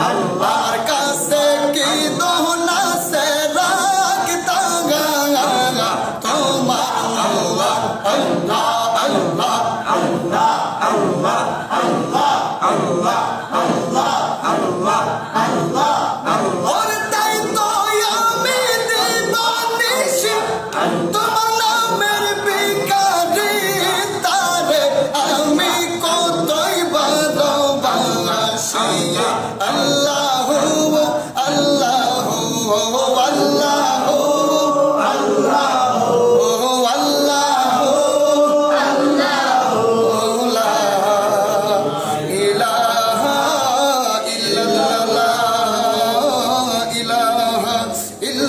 আল্লাহর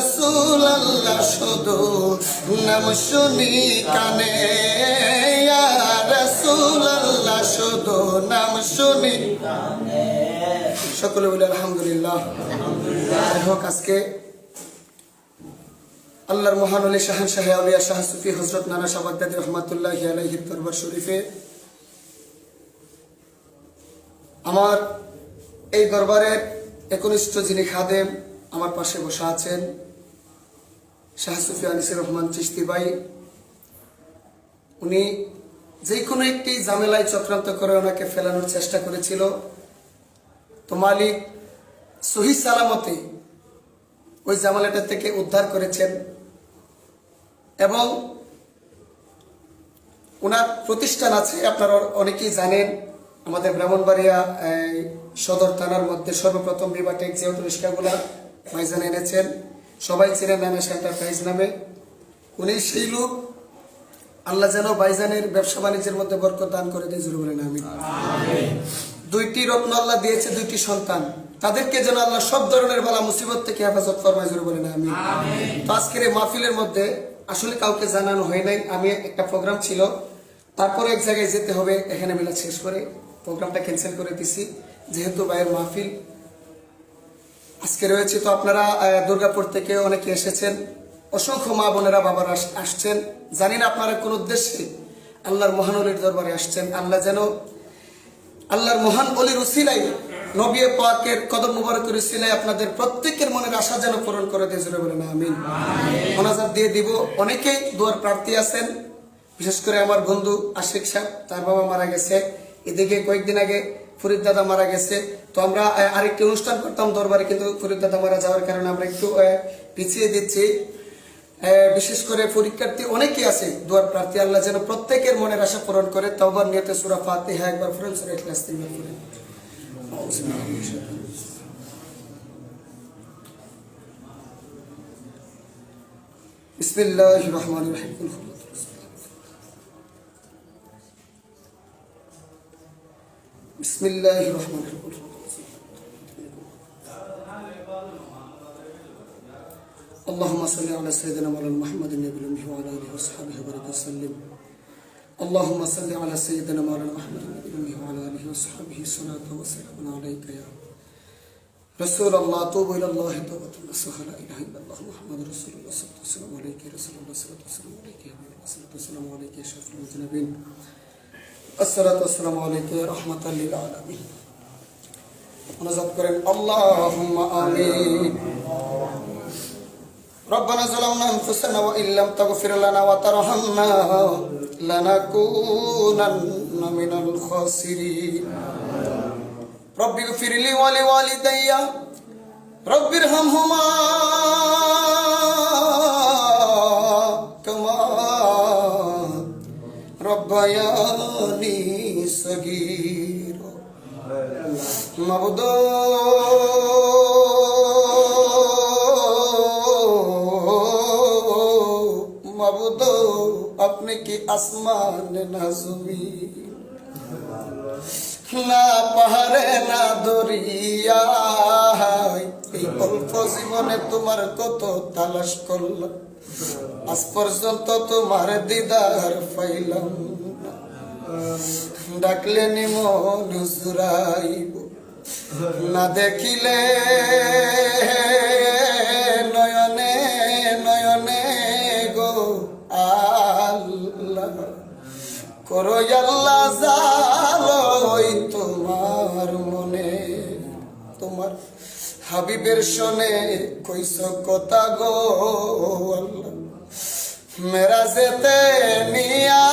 রসুল শুধু নাম শুনি কানে। রসুল শুধু নাম শুনি সকলে বলে আলহামদুলিল্লাহ। যাই হোক, আজকে আল্লাহর মহান আলী শাহান শাহ আলিয়া শাহ সুফি হজরত নানা শাহ রহমাতুল্লাহ আলাইহি দরবার শরীফে আমার এই দরবারের একনিষ্ঠ যিনি খাদেম, আমার পাশে বসা আছেন। শাহ সুফি আনিসুর রহমান চিস্তি ভাই, উনি যে কোনো একটি জামেলায় চক্রান্ত করে ওনাকে ফেলানোর চেষ্টা করেছিল। তো মালিক সহি সালামতে ওই জামালাটা থেকে উদ্ধার করেছেন এবং ওনার প্রতিষ্ঠান আছে, আপনারা অনেকেই জানেন, আমাদের ব্রাহ্মণবাড়িয়া সদর থানার মধ্যে সর্বপ্রথম বিবাটেক যে রিক্সাগুলা ভাইজান এনেছেন। সবাই চেনেন নামে এন্টারপ্রাইজ নামে। উনি সেই লোক, আল্লাহ যেন ভাইজানের ব্যবসা বাণিজ্যের মধ্যে বরকত দান করে দিয়ে জুড়ে বলেন আমি দুইটি রত্ন আল্লাহ দিয়েছে, দুইটি সন্তান। তাদেরকে যেন আল্লাহ সব ধরনের বালা মুসিবত থেকে হেফাজত ফরমায় জুড়ে বলেন আমি তো আজকের এই মাহফিলের মধ্যে আসলে কাউকে জানানো হয় নাই, আমি একটা প্রোগ্রাম ছিল। তারপরে এক জায়গায় যেতে হবে, এখানে মেলা শেষ করে, প্রোগ্রামটা ক্যান্সেল করে দিছি। যেহেতু ভাইয়ের মাহফিল আজকে রয়েছে তো আপনারা দুর্গাপুর থেকে অনেকে এসেছেন। অসংখ্য মা বোনেরা বাবারা আসছেন। জানি না আপনারা কোন উদ্দেশ্যে আল্লাহর মহান অলির দরবারে আসছেন। আল্লাহ যেন আল্লাহর মহান অলির উসিলাই নবী পাকের কদম মুবারকের উসিলাই আপনাদের প্রত্যেকের মনের আশা যেন পূরণ করে দিয়ে। জুড়ে বলেন আমিন। মোনাজাত দিয়ে দিব। অনেকেই দুয়ার প্রার্থী আছেন। বিশেষ করে আমার বন্ধু আশিক সাহেব তার বাবা মারা গেছে। এদিকে কয়েকদিন আগে ফরিদ দাদা মারা গেছে। তো আমরা আরেকটি অনুষ্ঠান করতাম দরবারে, কিন্তু ফরিদ দাদা মারা যাওয়ার কারণে আমরা একটু পিছিয়ে দিচ্ছি। বিশেষ করে পরীক্ষার্থী অনেকেই আছে, দুয়ার প্রার্থী। আল্লাহ যেন প্রত্যেকের মনের আশা পূরণ করে। তবার নিয়তে সুরা ফাতিহা একবার ফুরেন সুরা তিনবার ফুরেন বিসমিল্লাহির রহমানির রহিম। بسم الله الرحمن الرحيم. اللهم صل على سيدنا مولانا محمد النبي الأمي وعلى آله وصحبه وبارك وسلم. اللهم صل على سيدنا مولانا محمد النبي الأمي وعلى آله وصحبه صلاة وسلام عليك يا رسول الله. توب إلى الله توبة نصوح لا إله إلا الله محمد رسول الله. صلى الله عليه وسلم. عليك رسول الله. صلى الله عليه وسلم. عليك يا رسول الله. صلى الله عليه وسلم. عليك يا شيخ المذنبين الصلاة والسلام عليك يا رحمة للعالمين ونزل করেন اللهم آمين ربنا ظلمنا انفسنا وان لم تغفر لنا وترحمنا لنكونن من الخاسرين رب اغفر لي ولوالدي رب ارحمهما মাবুদ আপনি কি আসমান না জমিন? না পাহাড়ে, না দরিয়া এই অল্প জীবনে তোমার কত তালাশ করলাম। আজ পর্যন্ত তোমার দিদার পাইলাম। ডাকলে নিমন জুরাইব না দেখিলে নয়নে নয়নে গো আল্লাহ। করো আল্লাহ জালোই তোমার মনে। তোমার হাবিবের শোনে কইস কথা গো আল্লাহ। মেরা যেতে নিয়া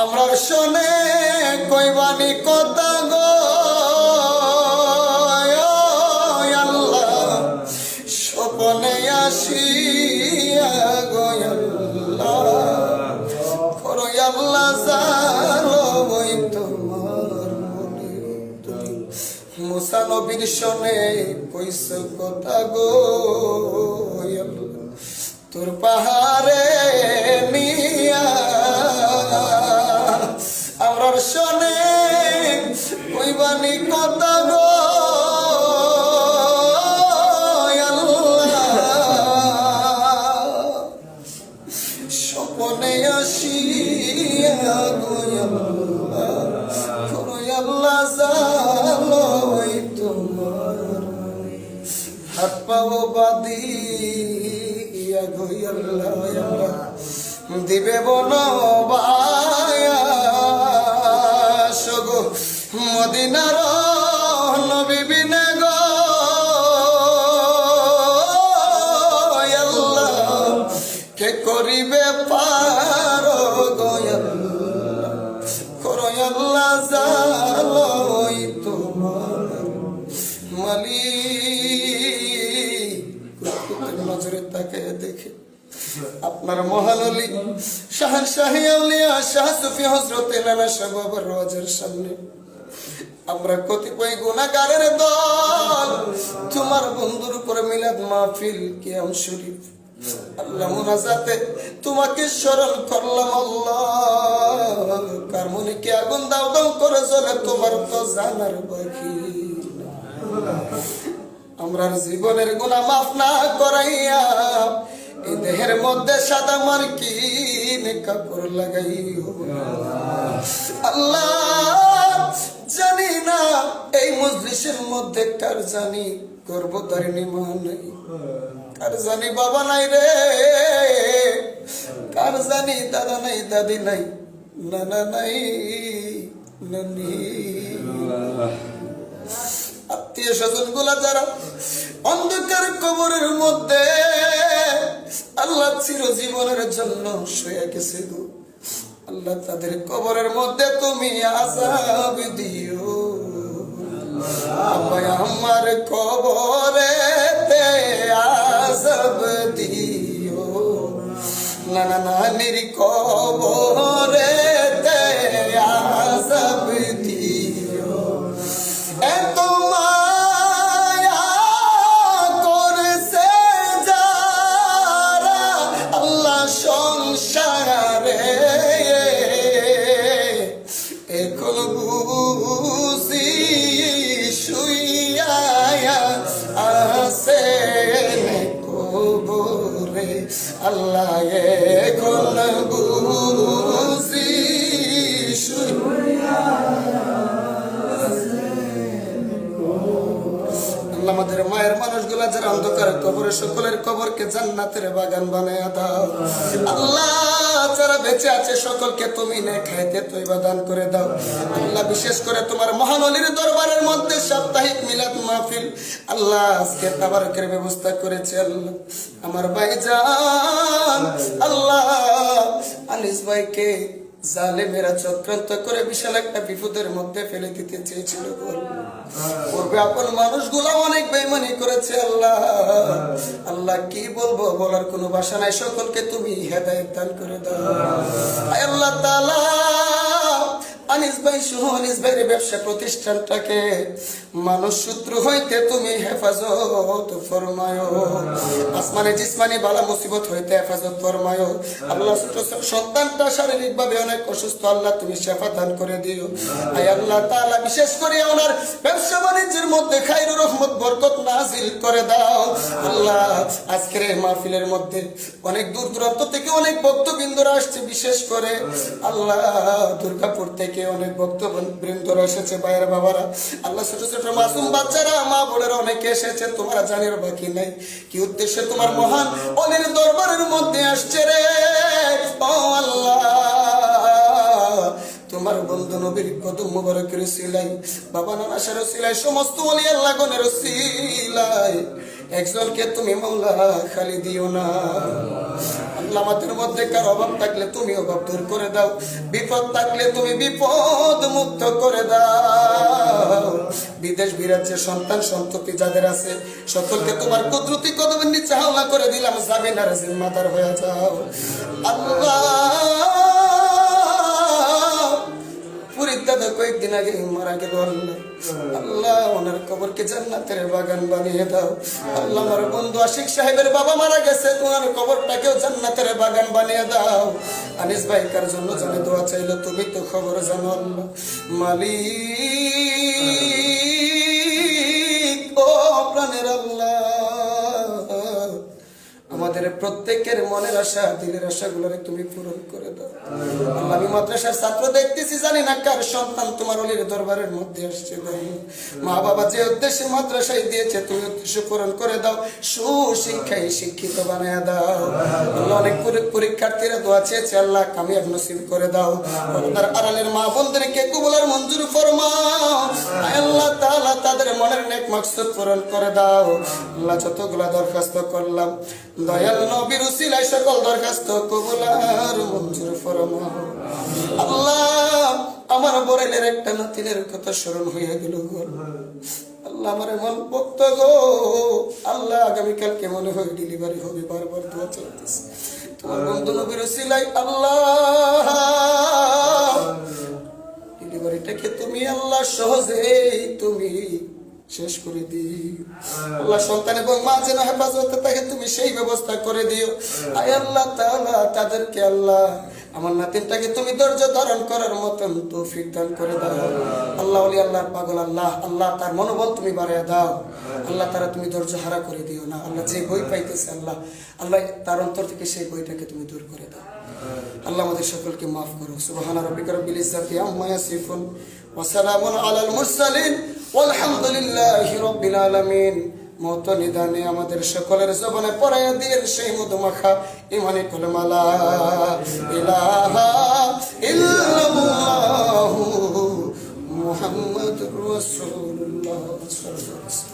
আমরা শোনে কইবানি কথা গো। আল্লাহ, স্বপনে আসিয়া গো আল্লাহ। করো আল্লাহ কইস কথা গো তোর পাহাড়ে কইবানি কথা গো? আল্লাহ। স্বপনে আসিয়া আল্লাহ। জালো ওই তোমার হাত পাও বাদি ইয়া গই আল্লাহ। দিবে বন গো মদিনার নবী গো। কে করিবে পার করো আল্লাহ জালোই তোমার মালিক। নজরে তাকে দেখে আপনার মহানলি শাহ শাহী আউলিয়া, শাহ সুফি হজরত নানা শাহ বাবার সামনে। আমরা কতিপয় গুণাগারের দল। তোমার বন্ধুর উপরে মিলাদ মাহফিল কিয়াম শরীফ? আল্লাহ মুনাজাতে তোমাকে স্মরণ করলাম আল্লাহ। কার মনে কি আগুন দাও দাও করে চলে তোমার তো জানার বাকি আমরার জীবনের গুণা মাফ না করাইয়া এই দেহের মধ্যে সাদা মার্কিন কাপড় লাগাই আল্লাহ জানি না, এই মজলিসের মধ্যে কার জানি গর্ভধারিণী মা নাই। কার জানি বাবা নাই রে, কার জানি দাদা নাই, দাদি নাই, নানা নাই, নানি। আত্মীয় স্বজনগুলা যারা অন্ধকার কবরের মধ্যে আল্লাহ চিরজীবনের জন্য শুয়ে গেছে গো। আল্লাহ তাদের কবরের মধ্যে তুমি আসাব দিও। আমার কবরে আজাব দিও। নানা নানির কবরে আমাদের মায়ের মানুষগুলা যারা অন্ধকার কবরে, সকলের কবরকে জান্নাতের বাগান বানায় দাও। আল্লাহ যারা বেঁচে আছে, সকলকে তুমি নে খাইতে তৈবা দান করে দাও। আল্লাহ বিশেষ করে তোমার মহানলীর দরবারের মধ্যে সাপ্তাহিক মিলাদ মাহফিল। আল্লাহ আজকে তাবারকের ব্যবস্থা করেছে আল্লাহ। আমার ভাইজান, আল্লাহ আনিস ভাইকে জালেমেরা চক্রান্ত করে বিশাল একটা বিপদের মধ্যে ফেলে দিতে চেয়েছিল। পূর্বে আপন মানুষগুলো অনেক বেইমানি করেছে, আল্লাহ। আল্লাহ, কি বলব? বলার কোনো ভাষা নাই। সকলকে তুমি হেদায়ত দান করে দাও। আল্লাহ তাআলা। আনিস ভাই সহ আনিস ভাইয়ের ব্যবসা প্রতিষ্ঠানটাকে মানুষ সূত্র হইতে তুমি হেফাজত ফরমায়। আসমানে জিসমানি বালা মুসিবত হইতে হেফাজত ফরমায়। আল্লাহ সন্তানটা শারীরিক ভাবে অনেক অসুস্থ, আল্লাহ তুমি শেফা দান করে দিও। আয় আল্লাহ তাআলা, বিশেষ করে ওনার ব্যবসা বাণিজ্যের মধ্যে খাইরুর রহমত, বরকত নাজিল করে দাও। আল্লাহ, আজকের এই মাহফিলের মধ্যে অনেক দূর দূরান্ত থেকে অনেক ভক্তবৃন্দরা আসছে, বিশেষ করে আল্লাহ দুর্গাপুর থেকে। অনেক ভক্তবৃন্দরা এসেছে বাইরের বাবারা। আল্লাহ ছোট ছোট মাসুম বাচ্চারা, মা বোনেরা অনেকে এসেছে, তোমরা জানির বাকি নাই। কি উদ্দেশ্যে তোমার মহান অলির দরবারের মধ্যে আসছে রে? ও আল্লাহ। তোমার বন্ধু নবীর কদম মুবারকের সিলাই বাবা নানা সার সিলাই সমস্ত ওলি আল্লাহ গনের সিলাই একজনকে তুমি মৌলা খালি দিও না। আল্লাহ আমাদের মধ্যে কার অভাব থাকলে তুমি অভাব দূর করে দাও। বিপদ থাকলে তুমি বিপদ মুক্ত করে দাও। বিদেশ বিরাজ্যের সন্তান সন্ততি যাদের আছে, সকলকে তোমার কুদরতি কদমের নিচে হাওলা করে দিলাম, জামিনার জিম্মাদার হয়ে যাও। আল্লাহ! পুরীর দাদা কয়েকদিন আগে মারা গেল আল্লাহ। আল্লাহ ওনার কবরকে জান্নাতের বাগান বানিয়ে দাও। আল্লাহ আমার বন্ধু আশিক সাহেবের বাবা মারা গেছে, তোমার কবরটাকেও জান্নাতের বাগান বানিয়ে দাও। আনিস ভাই, কার জন্য জানে দোয়া চাইলো? তুমি তো খবর জানো আল্লাহ। মালিক, ও প্রাণের আল্লাহ। আমাদের প্রত্যেকের মনের আশা, দিলের আশাগুলোরে তুমি পূরণ করে দাও। আল্লাহ, আমি মাদ্রাসার ছাত্র দেখতেছি, জানি না কার সন্তান তোমার অলির দরবারের মধ্যে আসছে মা বাবা যে উদ্দেশ্যে মাদ্রাসায় দিয়েছে, তুমি উদ্দেশ্য পূরণ করে দাও, সুশিক্ষায় শিক্ষিত বানিয়ে দাও। আল্লাহ, অনেক পরি- পরীক্ষার্থীরা দোয়া চেয়েছে, আল্লাহ, কামিয়াব নসিব করে দাও। আপনার আড়ালের মা বোনদেরকে কবুলার মঞ্জুর ফরমাও। আল্লাহ তাআলা, তাদের মনের নেক মাকসুদ পূরণ করে দাও। আল্লাহ, যতগুলা দরখাস্ত করলাম সকল দরখাস্ত কবুলার মঞ্জুর ফরমাও আল্লাহ, আমার বরেলের একটা নাতিনের কথা স্মরণ হয়ে গেল আল্লাহ আমার এমন ভক্ত গো। আল্লাহ, আগামীকালকে মনে হয় ডেলিভারি হবে, বারবার দোয়া চলতেছে তোমার বন্ধু নবীর উসিলাই আল্লাহ। ডেলিভারিটাকে তুমি আল্লাহ সহজেই তুমি শেষ করে দিও আল্লাহ সন্তান এবং মা যেন হেফাজতে তাকে তুমি সেই ব্যবস্থা করে দিও। আয় আল্লাহ তাআলা, তাদেরকে আল্লাহ আমার নাতিনটাকে তুমি ধৈর্য ধারণ করার মতন তৌফিক দান করে দাও। আল্লাহ ওলি আল্লাহর পাগল, আল্লাহ আল্লাহ তার মনোবল তুমি বাড়িয়ে দাও। আল্লাহ তারা তুমি ধৈর্য হারা করে দিও না। আল্লাহ যে বই পাইতেছে, আল্লাহ আল্লাহ তার অন্তর থেকে সেই বইটাকে তুমি দূর করে দাও। আল্লাহ আমাদের সকলকে মাফ করো সুবহান রাব্বিকা রাব্বিল ইজ্জাতি আম্মা ইয়াসিফুন ওয়া সালামুন আলাল মুরসালিন। ওয়ালহামদুলিল্লাহি রব্বিল আলামিন। মত নিদানে আমাদের সকলের জবানে পড়াইয়া দিয়েন সেই মধুমাখা, ইমানি কলমালা। ইলাহা ইল্লাল্লাহু মুহাম্মাদুর রাসূলুল্লাহ। সাল্লাল্লাহু